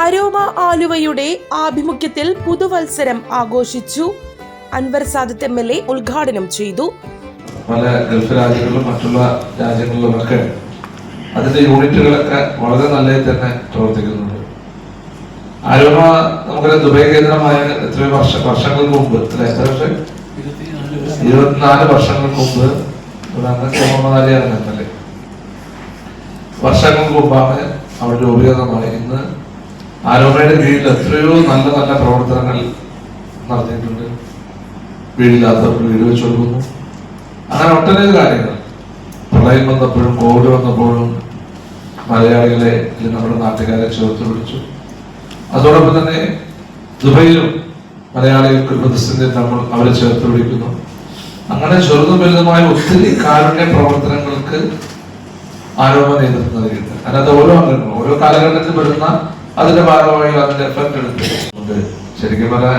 Aroma ആലുവയുടെ ആഭിമുഖ്യത്തിൽ പുതുവത്സരം ആഘോഷിച്ചു. Anwar Sadath M L A ഉദ്ഘാടനം ചെയ്തു. പല ഗൾഫ് രാജ്യങ്ങളിലും മറ്റുള്ള രാജ്യങ്ങളിലുമൊക്കെ അതിന്റെ യൂണിറ്റുകളൊക്കെ വളരെ നല്ല തന്നെ പ്രവർത്തിക്കുന്നുണ്ട്. അരോമ നമുക്കൊരു ദുബൈ കേന്ദ്രമായ എത്രയോ വർഷ വർഷങ്ങൾക്ക് മുമ്പ് എത്ര വർഷം? ഇരുപത്തിനാല് വർഷങ്ങൾക്ക് മുമ്പ് ഇവിടെ അന്ന് മുഹമ്മദ് എന്നല്ലേ വർഷങ്ങൾക്ക് മുമ്പാണ് അവിടെ രൂപീകൃതമായി ഇന്ന് ആരോമയുടെ കീഴിൽ എത്രയോ നല്ല നല്ല പ്രവർത്തനങ്ങൾ നടത്തിയിട്ടുണ്ട്. വീടില്ലാത്തവർക്ക് വീട് വെച്ചു കൊടുക്കുന്നു. അങ്ങനെ ഒട്ടനവധി കാര്യങ്ങൾ. പ്രളയം വന്നപ്പോഴും കോവിഡ് വന്നപ്പോഴും മലയാളികളെ നമ്മുടെ നാട്ടുകാരെ ചേർത്ത് പിടിച്ചു. അതോടൊപ്പം തന്നെ ദുബൈയിലും മലയാളികൾക്ക് പ്രതിസന്ധി നമ്മൾ അവരെ ചേർത്ത് പിടിക്കുന്നു. അങ്ങനെ ചെറുതും വലുതുമായ ഒത്തിരി കാരുണ്യ പ്രവർത്തനങ്ങൾക്ക് ആരോപണ നേതൃത്വം നൽകിയിട്ടുണ്ട്. അതിനകത്ത് ഓരോ അംഗങ്ങളും ഓരോ കാലഘട്ടത്തിൽ വരുന്ന അതിന്റെ ഭാഗമായി അതിന്റെ എഫക്ട് എടുത്തിട്ടുണ്ട് ശരിക്കും പറഞ്ഞാൽ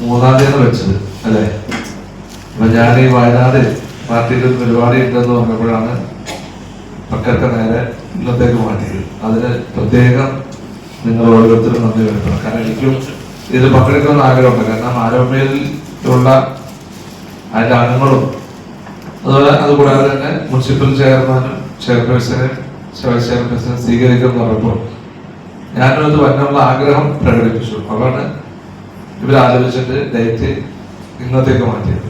മൂന്നാം തീയതി വെച്ചത് അല്ലേ? അപ്പൊ ഞാൻ ഈ വയനാട് പാർട്ടിയിൽ പരിപാടി ഉണ്ടെന്ന് പറഞ്ഞപ്പോഴാണ് പക്കൊക്കെ നേരെ ഇന്നത്തേക്ക് മാറ്റിയത്. അതിന് പ്രത്യേകം നിങ്ങൾ ഓരോരുത്തരും നന്ദി വരുത്തണം കാരണം എനിക്കും ഇത് പങ്കെടുക്കുന്ന ആഗ്രഹമുണ്ട്. കാരണം ആരോഗ്യയിലുള്ള അതിന്റെ അംഗങ്ങളും അതുപോലെ അതുകൂടാതെ തന്നെ മുനിസിപ്പൽ ചെയർമാനും ചെയർപേഴ്സണെ വൈസ് സ്വീകരിക്കുന്ന ഉറപ്പുണ്ട് പറഞ്ഞപ്പോൾ ഞാനും അത് വരാനുള്ള ആഗ്രഹം പ്രകടിപ്പിച്ചു. അതാണ് ഇവരാലോചിച്ചിട്ട് ഡേറ്റ് ഇന്നത്തേക്ക് മാറ്റിയത്.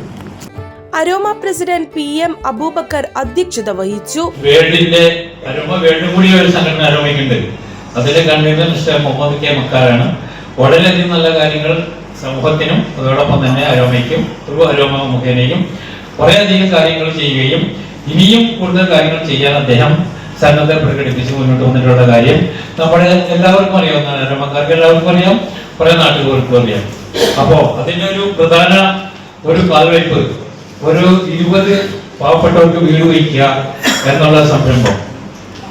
Aroma president P M Abubakar അധ്യക്ഷത വഹിച്ചു. വേൾഡിന്റെ അരോമ വേൾഡ് കൂടി ഒരു സംഘടന അരോമയ്ക്കുണ്ട്. അതിലെ കൺവീനർ മിസ്റ്റർ മുഹമ്മദ് കെ മക്കാരാണ്. വളരെയധികം നല്ല കാര്യങ്ങൾ സമൂഹത്തിനും അതോടൊപ്പം തന്നെ അരോമയ്ക്കും അരോമ മുഖേനയും കുറേയധികം കാര്യങ്ങൾ ചെയ്യുകയും ഇനിയും കൂടുതൽ കാര്യങ്ങൾ ചെയ്യാൻ അദ്ദേഹം സന്നദ്ധ പ്രകടിപ്പിച്ച് മുന്നോട്ട് വന്നിട്ടുള്ള കാര്യം നമ്മുടെ എല്ലാവർക്കും അറിയാവുന്ന രമക്കാർക്ക് എല്ലാവർക്കും അറിയാം കുറെ നാട്ടുകാർക്കും അറിയാം. അപ്പോ അതിന്റെ ഒരു പ്രധാന ഒരു കാൽവയ്പ് ഒരു ഇരുപത് പാവപ്പെട്ടവർക്ക് വീട് വയ്ക്കുക എന്നുള്ള സംരംഭം.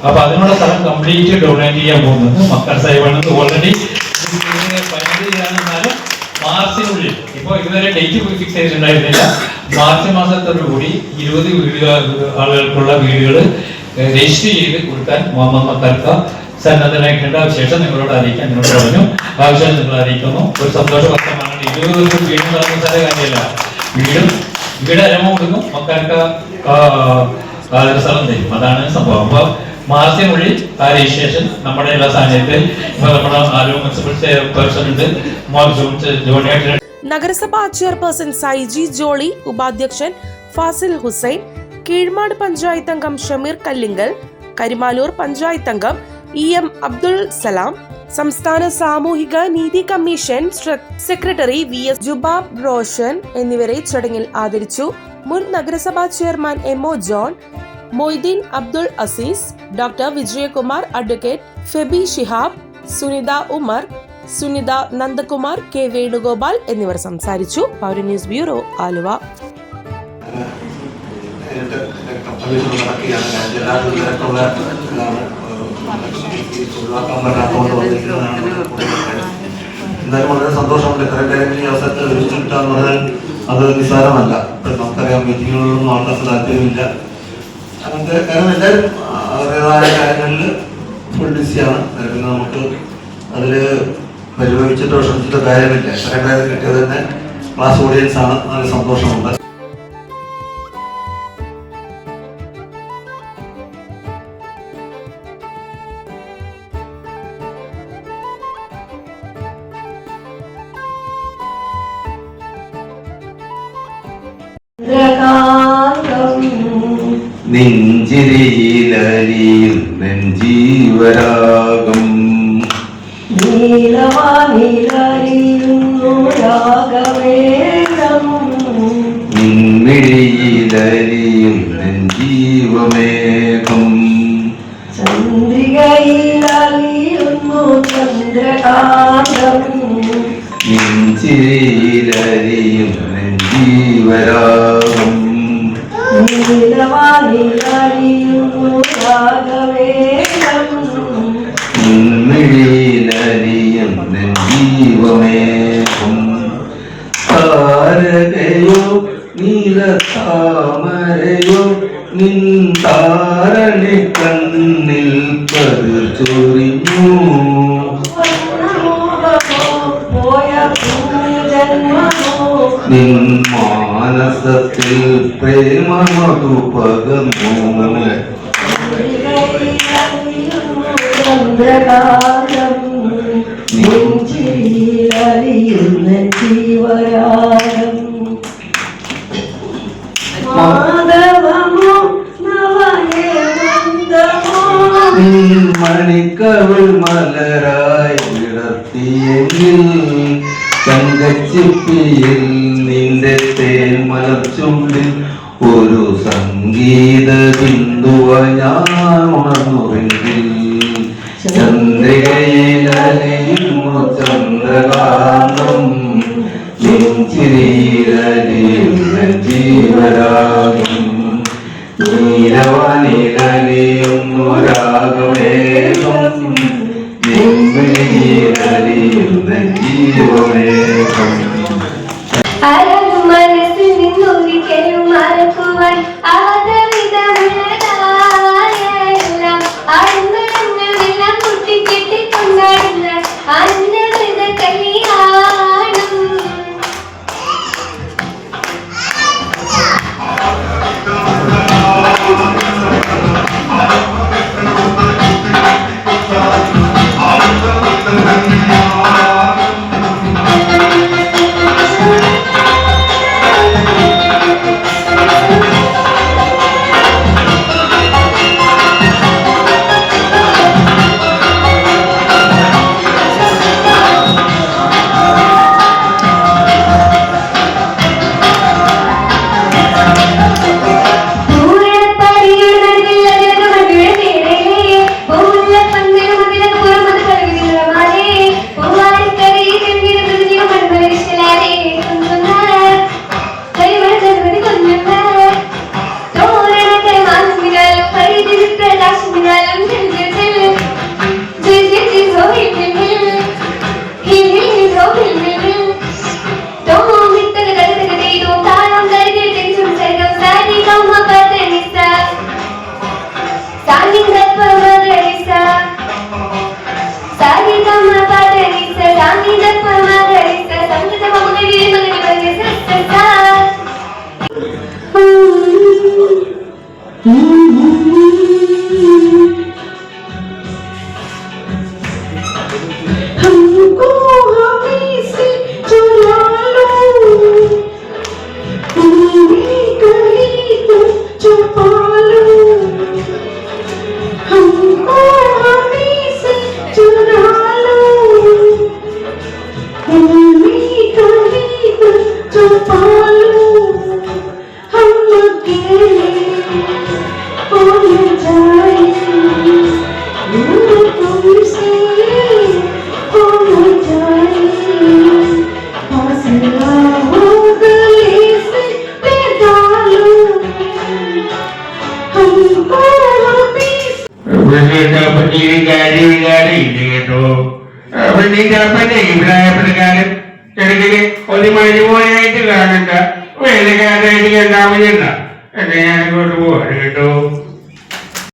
അപ്പൊ അതിനുള്ള സ്ഥലം കംപ്ലീറ്റ് ഡൊണേറ്റ് ചെയ്യാൻ പോകുന്നത് മക്കർ സൈബാണ് ഓൾറെഡി മാർച്ചിനുള്ളിൽ ഇപ്പൊ ഇതുവരെ ഡേറ്റ് ഫിക്സ് ചെയ്തിട്ടുണ്ടായിരുന്നില്ല. മാർച്ച് മാസത്തോടു കൂടി ഇരുപത് വീടുകൾ ആളുകൾക്കുള്ള വീടുകൾ രജിസ്റ്റർ ചെയ്ത് കൊടുക്കാൻ മക്കർക്ക് സന്നദ്ധനായിട്ടുണ്ട് ശേഷം നിങ്ങളോട് അറിയിക്കാൻ നിങ്ങളോട് പറഞ്ഞു. ആവശ്യം നിങ്ങൾ അറിയിക്കുന്നു. ഒരു സന്തോഷ വർത്തമാണ് ഇരുപത് ദിവസം വീട് നടന്ന കാര്യമല്ല. വീടും ഇവിടെ അരമ കൊടുക്കും. മക്കൾക്ക് സ്ഥലം തരും. അതാണ് സംഭവം. അപ്പൊ മാസത്തിനുള്ളിൽ ആ രജിസ്ട്രേഷൻ നമ്മുടെ എല്ലാ സാന്നിധ്യത്തിൽ ഇപ്പൊ നമ്മുടെ ആരോഗ്യ മുനിസിപ്പൽ പേഴ്സൺ ഉണ്ട്. ജോണിയായിട്ട് നഗരസഭാ ചെയർപേഴ്സൺ സൈജി ജോളി ഉപാധ്യക്ഷൻ ഫാസിൽ ഹുസൈൻ കീഴ്മാട് പഞ്ചായത്ത് അംഗം ഷമീർ കല്ലിങ്കൽ കരിമാലൂർ പഞ്ചായത്ത് അംഗം ഇ എം അബ്ദുൾ സലാം സംസ്ഥാന സാമൂഹിക നീതി commission secretary V S Jubab Roshan എന്നിവരെ ചടങ്ങിൽ ആദരിച്ചു. മുൻ നഗരസഭാ chairman M O John Moitheen Abdul Azeez doctor Vijayakumar advocate Febi Shihab Sunitha Umar Sunitha Nandakumar K Venugopal എന്നിവർ സംസാരിച്ചു. പൗര ന്യൂസ് ബ്യൂറോ ആലുവ. നേരിട്ട് കമ്മീഷൻ നടക്കുകയാണ്. ഞാൻ ജില്ലാ തിരക്കുള്ള ഇതാണ് ഒഴിവാക്കാൻ പറ്റാത്തതുകൊണ്ട് വന്നിരിക്കുന്നതാണ് എന്തായാലും വളരെ സന്തോഷമുണ്ട്. ഇത്രയും പേരെ ഈ അവസരത്തിൽ ഒരുമിച്ച് കിട്ടുക എന്ന് പറഞ്ഞാൽ അത് നിസ്സാരമല്ല. ഇപ്പം നമുക്കറിയാം മീറ്റിങ്ങുകളിലൊന്നും ആൾക്കാർക്ക് താല്പര്യമില്ല. അങ്ങനത്തെ കാരണം എല്ലാവരും അവരുടേതായ കാര്യങ്ങളിൽ ഫുൾ ബിസിയാണ് പിന്നെ നമുക്ക് അതിൽ പരിഭവിച്ചിട്ടോ ശ്രമിച്ചിട്ടോ കാര്യമില്ല. ഇത്രയും കിട്ടിയത് തന്നെ ക്ലാസ് ഓഡിയൻസ് ആണ്. നല്ല സന്തോഷമുണ്ട്. നെഞ്ചിരിയിലരിയും നെഞ്ചീവരാഗം. നീലവാനിലറിയുന്നു രാഗവേദം നിൻമിഴിയിലരിയും ഉലകും നിന്നിഴിയിലരിയും ജീവമേകും താരകയോ നീലതാമരയോ നിൻ താരണി കണ്ണിൽ പതു ചൊറിഞ്ഞു നിൻ മനസ്സത്തിൽ പ്രേമമധുപകുന്നു നെഞ്ചിയിലറിയുന്ന ജീവരാഗം മാധവമോ മണിക്കവൾ മലരായി വിടർത്തിയെങ്കിൽ തങ്കച്ചിപ്പിയിൽ മുമ്പിൽ ചന്ദ്രകയിലും ജീവരാകും നീലവാനിലയും രാഗമേകം ജീവമേകം വേനൽക്കാലം ചെറുകിൽ ഒരു മരുമോനായിട്ട് കാണണ്ട വേനൽക്കാലമായിട്ട് കണ്ടാമതി എന്നാ എന്നെ ഞാൻ ഇങ്ങോട്ട് പോവാണ് കേട്ടോ